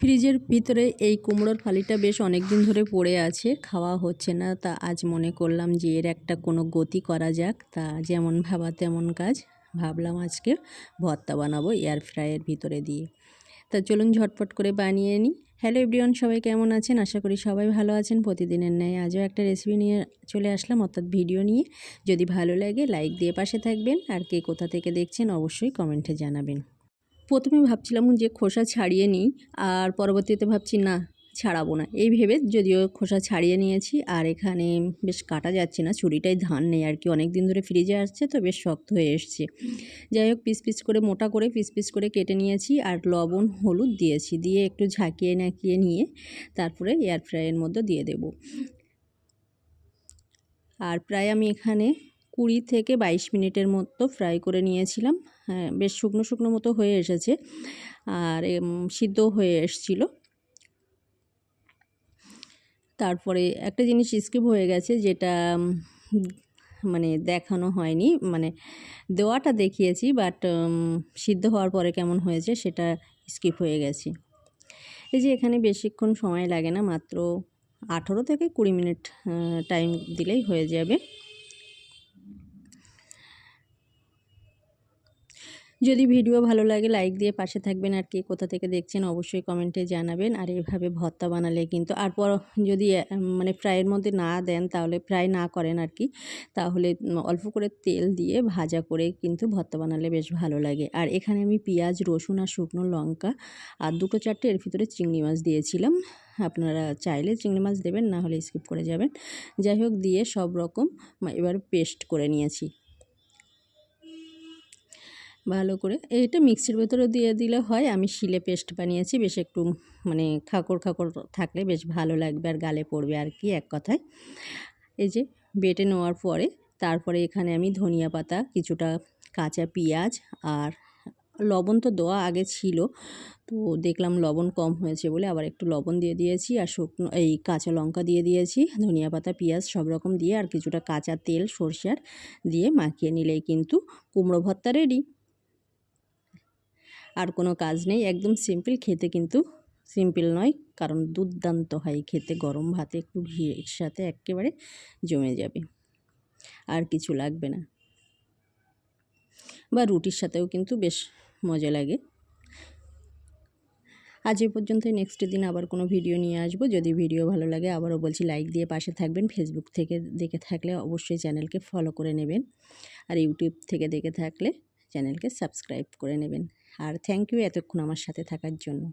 ফ্রিজের ভিতরে এই কুমড়োর ফালিটা বেশ অনেক দিন ধরে পড়ে আছে, খাওয়া হচ্ছে না। তা আজ মনে করলাম যে এর একটা কোনো গতি করা যাক। তা যেমন ভাবা তেমন কাজ। ভাবলাম আজকে ভর্তা বানাবো এয়ার ফ্রাইয়ের ভিতরে দিয়ে। তা চলুন ঝটপট করে বানিয়ে নিই। হ্যালো এভরিওয়ান সবাই কেমন আছেন? আশা করি সবাই ভালো আছেন। প্রতিদিনের ন্যায় আজও একটা রেসিপি নিয়ে চলে আসলাম, অর্থাৎ ভিডিও নিয়ে। যদি ভালো লাগে লাইক দিয়ে পাশে থাকবেন। আর কে কোথা থেকে দেখছেন, অবশ্যই কমেন্টে জানাবেন। প্রথমে ভাবছিলাম যে খোসা ছাড়িয়ে নিই, আর পরবর্তীতে ভাবছি না, ছাড়াবো না। এই ভেবে যদিও খোসা ছাড়িয়ে নিয়েছি, আর এখানে বেশ কাটা যাচ্ছে না, ছুরিটাই ধান নেই আর কি। অনেক দিন ধরে ফ্রিজে আসছে তো বেশ শক্ত হয়ে এসছে। যাই হোক, পিস পিস করে মোটা করে পিস পিস করে কেটে নিয়েছি, আর লবণ, হলুদ দিয়েছি। দিয়ে একটু ঝাঁকিয়ে নাকিয়ে নিয়ে তারপরে এয়ার ফ্রাইয়ের মধ্যে দিয়ে দেব। আর প্রায় আমি এখানে কুড়ি থেকে বাইশ মিনিটের মতো ফ্রাই করে নিয়েছিলাম। হ্যাঁ বেশ শুকনো শুকনো মতো হয়ে এসেছে। আর সিদ্ধ হয়ে এসছিল। তারপরে একটা জিনিস স্কিপ হয়ে গেছে যেটা মানে দেখানো হয়নি। মানে দেওয়াটা দেখিয়েছি, বাট সিদ্ধ হওয়ার পরে কেমন হয়েছে সেটা স্কিপ হয়ে গেছে। এই যে এখানে বেশিক্ষণ সময় লাগে না, মাত্র আঠেরো থেকে কুড়ি মিনিট টাইম দিলেই হয়ে যাবে। যদি ভিডিও ভালো লাগে, লাইক দিয়ে পাশে থাকবেন। আর কে কোথা থেকে দেখছেন, অবশ্যই কমেন্টে জানাবেন। আর এভাবে ভর্তা বানালে কিন্তু আর পর যদি মানে ফ্রাইয়ের মধ্যে না দেন, তাহলে ফ্রাই না করেন আর কি, তাহলে অল্প করে তেল দিয়ে ভাজা করে কিন্তু ভর্তা বানালে বেশ ভালো লাগে। আর এখানে আমি পেঁয়াজ, রসুন আর শুকনো লঙ্কা আর দুটো চারটে এর ভিতরে চিংড়ি মাছ দিয়েছিলাম। আপনারা চাইলে চিংড়ি মাছ দেবেন, না হলে স্কিপ করে যাবেন। যাই হোক, দিয়ে সব রকম এবার পেস্ট করে নিয়েছি। ভালো করে। এটা মিক্সির ভেতরে দিয়ে দিলে হয়, আমি শিলে পেস্ট বানিয়েছি, বেশ একটু মানে খাকড় খাকড় থাকলে বেশ ভালো লাগবে আর গালে পড়বে আর কি এক কথায়। এই যে বেটে নেওয়ার পরে, তারপরে এখানে আমি ধনিয়া পাতা, কিছুটা কাঁচা পেঁয়াজ আর লবণ তো দেওয়া আগে ছিল, তো দেখলাম লবণ কম হয়েছে বলে আবার একটু লবণ দিয়ে দিয়েছি আর শুকনো এই কাঁচা লঙ্কা দিয়ে দিয়েছি, ধনিয়া পাতা, পেঁয়াজ সব রকম দিয়ে আর কিছুটা কাঁচা তেল, সরষার দিয়ে মাখিয়ে নিলেই কিন্তু কুমড়ো ভর্তা রেডি আর কোনো কাজ নেই। একদম সিম্পল খেতে কিন্তু সিম্পল নয়, কারণ দুর্দান্ত হয় খেতে। গরম ভাতে একটু ঘিয়ের সাথে একেবারে জমে যাবে। আর কিছু লাগবে না। বা রুটির সাথেও কিন্তু বেশ মজা লাগে। আজ এ পর্যন্ত নেক্সট দিন আবার কোনো ভিডিও নিয়ে আসব। যদি ভিডিও ভালো লাগে, আবারও বলছি লাইক দিয়ে পাশে থাকবেন। ফেসবুক থেকে দেখে থাকলে অবশ্যই চ্যানেলকে ফলো করে নেবেন। আর ইউটিউব থেকে দেখে থাকলে চ্যানেলকে সাবস্ক্রাইব করে নেবেন। আর থ্যাংক ইউ এতক্ষণ আমার সাথে থাকার জন্য।